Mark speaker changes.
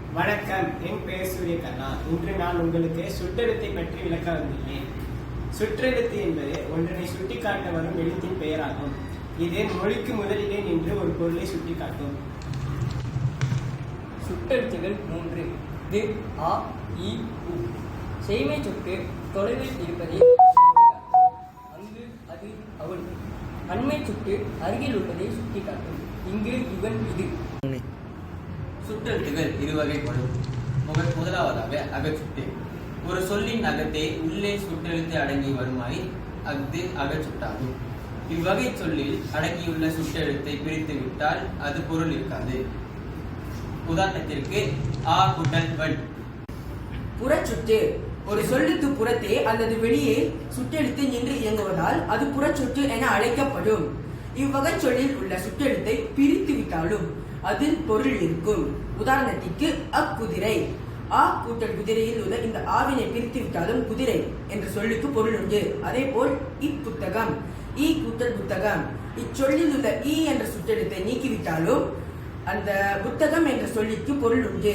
Speaker 1: வணக்கம் என் பெயர் சூரியகண்ணா. இன்று நான் உங்களுக்கு சுற்றெழுத்தை பற்றி விளக்க வந்துள்ளேன் சுற்றெழுத்து என்பது ஒன்றினை சுட்டிக்காட்ட வரும் எழுத்தின் பெயராகும். இது மொழிக்கு முதலிலே நின்று ஒரு பொருளை சுட்டிக்காட்டும்.
Speaker 2: சுட்டெழுத்துகள் மூன்று. தி ஆ இ உ. செய்மை சொட்டு தொலைவில் இருப்பதை அங்கு அது அவள். அண்மை சுட்டு அருகில் உள்ளதை சுட்டிக்காட்டும். இங்கு இவன் இது.
Speaker 3: சுட்டெழுத்துகள் இருவகைப்படும். முக முதலாவதாக அகச்சுட்டு. ஒரு சொல்லின் அகத்தை உள்ளே சுட்டெழுத்து அடங்கி வருமாய் அஃது அகச்சுட்டாகும். இவ்வகை சொல்லில் அடங்கியுள்ள சுட்டெழுத்தை பிரித்து விட்டால் அது பொருள் இருக்காது. உதாரணத்திற்கு ஆ குட்டல் வன்.
Speaker 4: புறச்சுட்டு. ஒரு சொல்லுக்கு புறத்தே அல்லது வெளியே சுட்டெழுத்து நின்று இயங்குவதால் அது புறச்சுட்டு என அழைக்கப்படும். இவ்வகை சொல்லில் உள்ள சுற்றெழுத்தை பிரித்து விட்டாலும் அதில் பொருள் இருக்கும். உதாரணத்திற்கு அக்குதிரை. ஆ கூட்டல் குதிரையில் உள்ள இந்த ஆவினை பிரித்து விட்டாலும் குதிரை என்ற சொல்லுக்கு பொருள் உண்டு. அதே போல் இப்புத்தகம். ஈ கூட்டல் புத்தகம். இச்சொல்லில் உள்ள ஈ என்ற சுற்றெழுத்தை நீக்கிவிட்டாலும் அந்த புத்தகம் என்ற சொல்லிற்கு பொருள் உண்டு.